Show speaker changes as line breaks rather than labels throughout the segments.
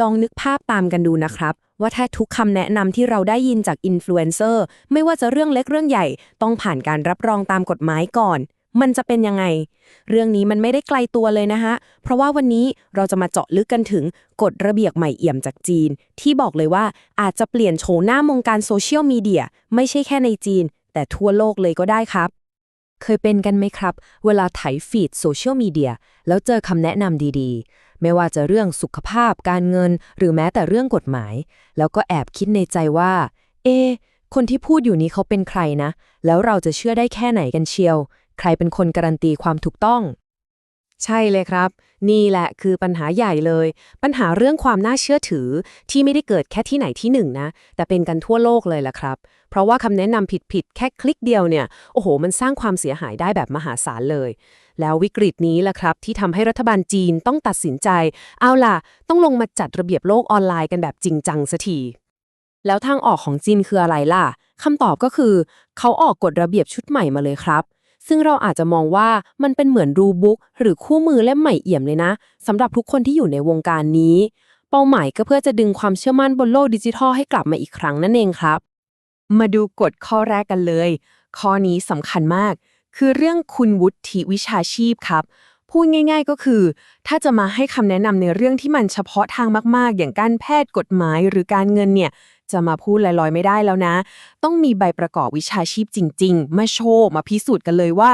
ลองนึกภาพตามกันดูนะครับ ว่าถ้าทุกคำแนะนำที่เราได้ยินจากอินฟลูเอนเซอร์ไม่ว่าจะเรื่องเล็กเรื่องใหญ่ ต้องผ่านการรับรองตามกฎหมายก่อน มันจะเป็นยังไง เรื่องนี้มันไม่ได้ไกลตัวเลยนะฮะ เพราะว่าวันนี้เราจะมาเจาะลึกกันถึงกฎระเบียบใหม่เอี่ยมจากจีน ที่บอกเลยว่าอาจจะเปลี่ยนโฉมหน้ามงการโซเชียลมีเดียไม่ใช่แค่ในจีน แต่ทั่วโลกเลยก็ได้ครับ เคยเป็นกันไหมครับ เวลาไถฟีดโซเชียลมีเดียแล้วเจอคำแนะนำดีๆ ไม่ว่าจะเรื่องสุขภาพการเงิน หรือแม้แต่เรื่องกฎหมาย แล้วก็แอบคิดในใจว่า เอ คนที่พูดอยู่นี้เขาเป็นใครนะ แล้วเราจะเชื่อได้แค่ไหนกันเชียว ใครเป็นคนการันตีความถูกต้อง ใช่เลยครับ นี่แหละคือปัญหาใหญ่เลย ปัญหาเรื่องความน่าเชื่อถือที่ไม่ได้เกิดแค่ที่ไหนที่หนึ่งนะ แต่เป็นกันทั่วโลกเลยล่ะครับ เพราะว่าคำแนะนำผิดๆแค่คลิกเดียวเนี่ย โอ้โห มันสร้างความเสียหายได้แบบมหาศาลเลย แล้ววิกฤตนี้ล่ะครับ ที่ทำให้รัฐบาลจีนต้องตัดสินใจ เอาล่ะ ต้องลงมาจัดระเบียบโลกออนไลน์กันแบบจริงจังสักทีแล้วทางออกของจีนคืออะไรล่ะคำตอบก็คือ เขาออกกฎระเบียบชุดใหม่มาเลยครับ ซึ่งเราอาจจะมองว่ามันเป็นเหมือนรูบุ๊กหรือคู่มือเล่มใหม่เอี่ยมเลยนะสำหรับทุกคนที่อยู่ในวงการนี้ เป้าหมายก็เพื่อจะดึงความเชื่อมั่นบนโลกดิจิทัลให้กลับมาอีกครั้งนั่นเองครับ มาดูกฎข้อแรกกันเลย ข้อนี้สำคัญมาก คือเรื่องคุณวุฒิวิชาชีพครับ พูดง่าย ๆ ก็คือ ถ้าจะมาให้คำแนะนำในเรื่องที่มันเฉพาะทางมากๆ อย่างการแพทย์กฎหมายหรือการเงินเนี่ยจะมาพูดลอยๆไม่ได้แล้วนะ ต้องมีใบประกอบวิชาชีพจริง ๆ มาโชว์มาพิสูจน์กันเลยว่า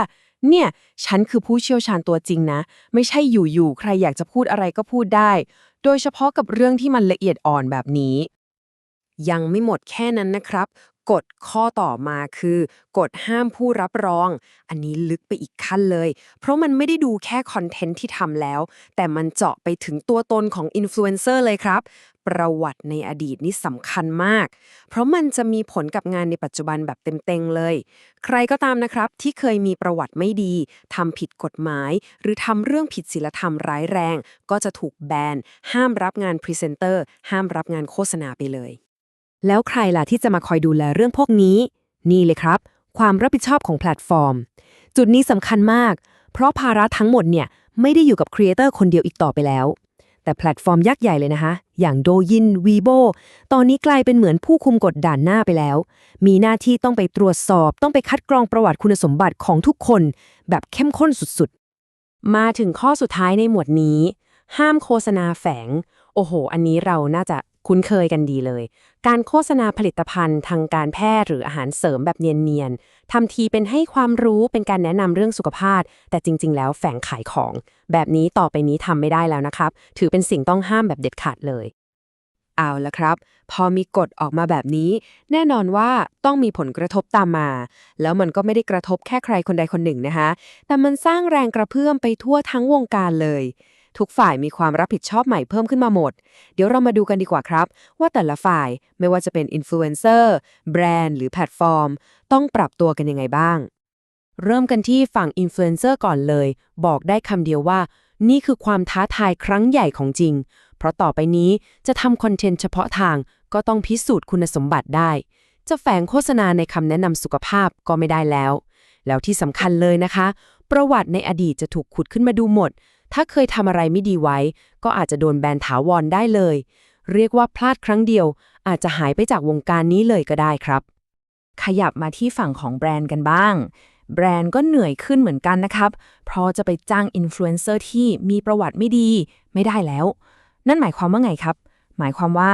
เนี่ย ฉันคือผู้เชี่ยวชาญตัวจริงนะ ไม่ใช่อยู่ๆใครอยากจะพูดอะไรก็พูดได้ โดยเฉพาะกับเรื่องที่มันละเอียดอ่อนแบบนี้ ยังไม่หมดแค่นั้นนะครับ กฎข้อต่อมาคือกฎห้ามผู้รับรอง อันนี้ลึกไปอีกขั้นเลย เพราะมันไม่ได้ดูแค่คอนเทนต์ที่ทำแล้ว แต่มันเจาะไปถึงตัวตนของอินฟลูเอนเซอร์เลยครับ ประวัติในอดีตนี่สำคัญมาก เพราะมันจะมีผลกับงานในปัจจุบันแบบเต็มๆเลย ใครก็ตามนะครับที่เคยมีประวัติไม่ดีทำผิดกฎหมาย หรือทำเรื่องผิดศีลธรรมร้ายแรง ก็จะถูกแบนห้ามรับงานพรีเซนเตอร์ห้ามรับงานโฆษณาไปเลย แล้วใครล่ะที่จะมาคอยดูแลเรื่องพวกนี้ นี่เลยครับ ความรับผิดชอบของแพลตฟอร์ม จุดนี้สำคัญมาก เพราะภาระทั้งหมดเนี่ยไม่ได้อยู่กับครีเอเตอร์คนเดียวอีกต่อไปแล้ว แต่แพลตฟอร์มยักษ์ใหญ่เลยนะคะ อย่างโดยินวีโบตอนนี้กลายเป็นเหมือนผู้คุมกฎด่านหน้าไปแล้ว มีหน้าที่ต้องไปตรวจสอบ ต้องไปคัดกรองประวัติคุณสมบัติของทุกคน แบบเข้มข้นสุดๆ มาถึงข้อสุดท้ายในหมวดนี้ ห้ามโฆษณาแฝง โอ้โห อันนี้เราน่าจะ คุ้นเคยกันดีเลย การโฆษณาผลิตภัณฑ์ทางการแพทย์หรืออาหารเสริมแบบเนียนๆทำทีเป็นให้ความรู้เป็นการแนะนำเรื่องสุขภาพ แต่จริง ๆ แล้วแฝงขายของ แบบนี้ต่อไปนี้ทำไม่ได้แล้วนะครับ ถือเป็นสิ่งต้องห้ามแบบเด็ดขาดเลย เอาละครับ พอมีกฎออกมาแบบนี้ แน่นอนว่าต้องมีผลกระทบตามมา แล้วมันก็ไม่ได้กระทบแค่ใครคนใดคนหนึ่งนะคะ แต่มันสร้างแรงกระเพื่อมไปทั่วทั้งวงการเลย ทุกฝ่ายมีความรับผิดชอบใหม่เพิ่มขึ้นมาหมด เดี๋ยวเรามาดูกันดีกว่าครับ ว่าแต่ละฝ่ายไม่ว่าจะเป็นอินฟลูเอนเซอร์แบรนด์หรือแพลตฟอร์ม ต้องปรับตัวกันยังไงบ้าง เริ่มกันที่ฝั่งอินฟลูเอนเซอร์ก่อนเลย บอกได้คำเดียวว่า นี่คือความท้าทายครั้งใหญ่ของจริง เพราะต่อไปนี้จะทำคอนเทนต์เฉพาะทางก็ต้องพิสูจน์คุณสมบัติได้ จะแฝงโฆษณาในคำแนะนำสุขภาพก็ไม่ได้แล้ว แล้วที่สำคัญเลยนะคะ ประวัติในอดีตจะถูกขุดขึ้นมาดูหมด ถ้าเคยทำอะไรไม่ดีไว้ ก็อาจจะโดนแบนถาวรได้เลย เรียกว่าพลาดครั้งเดียว อาจจะหายไปจากวงการนี้เลยก็ได้ครับ ขยับมาที่ฝั่งของแบรนด์กันบ้าง แบรนด์ก็เหนื่อยขึ้นเหมือนกันนะครับ เพราะจะไปจ้างอินฟลูเอนเซอร์ที่มีประวัติไม่ดี ไม่ได้แล้ว นั่นหมายความว่าไงครับ หมายความว่า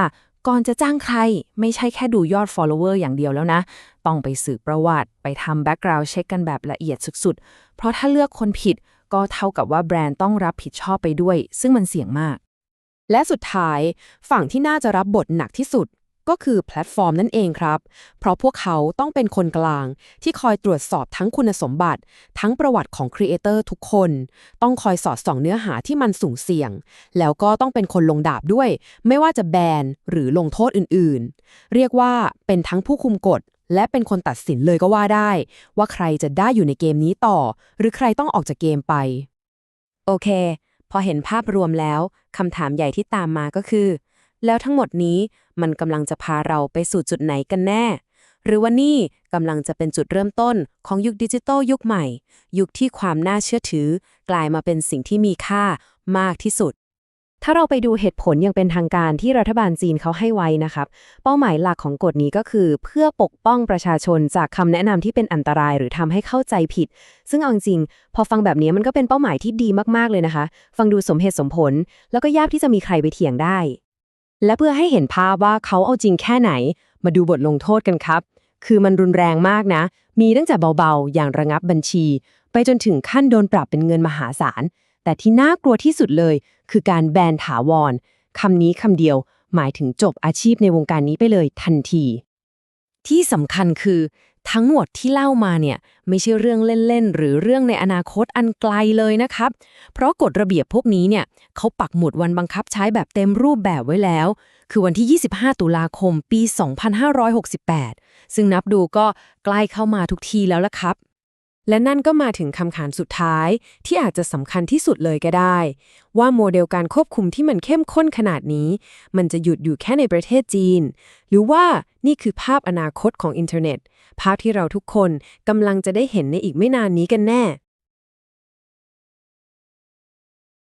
ก่อนจะจ้างใครไม่ใช่แค่ดูยอด follower อย่างเดียวแล้วนะ ต้องไปสืบประวัติไปทำ background เช็คกันแบบละเอียดสุดๆ เพราะถ้าเลือกคนผิดก็เท่ากับว่าแบรนด์ต้องรับผิดชอบไปด้วย ซึ่งมันเสี่ยงมาก และสุดท้ายฝั่งที่น่าจะรับบทหนักที่สุด ก็คือแพลตฟอร์มนั่นเองครับ เพราะพวกเขาต้องเป็นคนกลาง ที่คอยตรวจสอบทั้งคุณสมบัติ ทั้งประวัติของครีเอเตอร์ทุกคน ต้องคอยสอดส่องเนื้อหาที่มันสูงเสี่ยง แล้วก็ต้องเป็นคนลงดาบด้วย ไม่ว่าจะแบนหรือลงโทษอื่นๆ เรียกว่าเป็นทั้งผู้คุมกฎและเป็นคนตัดสินเลยก็ว่าได้ ว่าใครจะได้อยู่ในเกมนี้ต่อ หรือใครต้องออกจากเกมไป โอเค พอเห็นภาพรวมแล้วคำถามใหญ่ที่ตามมาก็คือ แล้วทั้งหมดนี้มันกำลังจะพาเราไปสู่จุดไหนกันแน่ หรือว่านี่กำลังจะเป็นจุดเริ่มต้นของยุคดิจิทัลยุคใหม่ ยุคที่ความน่าเชื่อถือ กลายมาเป็นสิ่งที่มีค่ามากที่สุดถ้าเราไปดูเหตุผลอย่างเป็นทางการที่รัฐบาลจีนเขาให้ไว้นะครับ เป้าหมายหลักของกฎนี้ก็คือ เพื่อปกป้องประชาชนจากคำแนะนำที่เป็นอันตรายหรือทำให้เข้าใจผิด ซึ่งเอาจริง พอฟังแบบนี้มันก็เป็นเป้าหมายที่ดีมากๆเลยนะคะ ฟังดูสมเหตุสมผล แล้วก็ยากที่จะมีใครไปเถียงได้ และเพื่อให้เห็นภาพว่าเขาเอาจริงแค่ไหน มาดูบทลงโทษกันครับ คือมันรุนแรงมากนะ มีตั้งแต่เบาๆ อย่างระงับบัญชี ไปจนถึงขั้นโดนปรับเป็นเงินมหาศาล แต่ที่น่ากลัวที่สุดเลย คือการแบนถาวรคำนี้คำเดียว หมายถึงจบอาชีพในวงการนี้ไปเลยทันที ที่สำคัญคือ ทั้งหมดที่เล่ามาเนี่ยไม่ใช่เรื่องเล่น ๆ หรือเรื่องในอนาคตอันไกลเลยนะครับ เพราะกฎระเบียบพวกนี้เนี่ยเขาปักหมุดวันบังคับใช้แบบเต็มรูปแบบไว้แล้ว คือวันที่ 25 ตุลาคมปี 2568 ซึ่งนับดูก็ใกล้เข้ามาทุกทีแล้วละครับ และนั่นก็มาถึงคำขานสุดท้ายที่อาจจะสำคัญที่สุดเลยก็ได้ ว่าโมเดลการควบคุมที่มันเข้มข้นขนาดนี้ มันจะหยุดอยู่แค่ในประเทศจีน หรือว่านี่คือภาพอนาคตของอินเทอร์เน็ต ภาพที่เราทุกคนกำลังจะได้เห็นในอีกไม่นานนี้กันแน่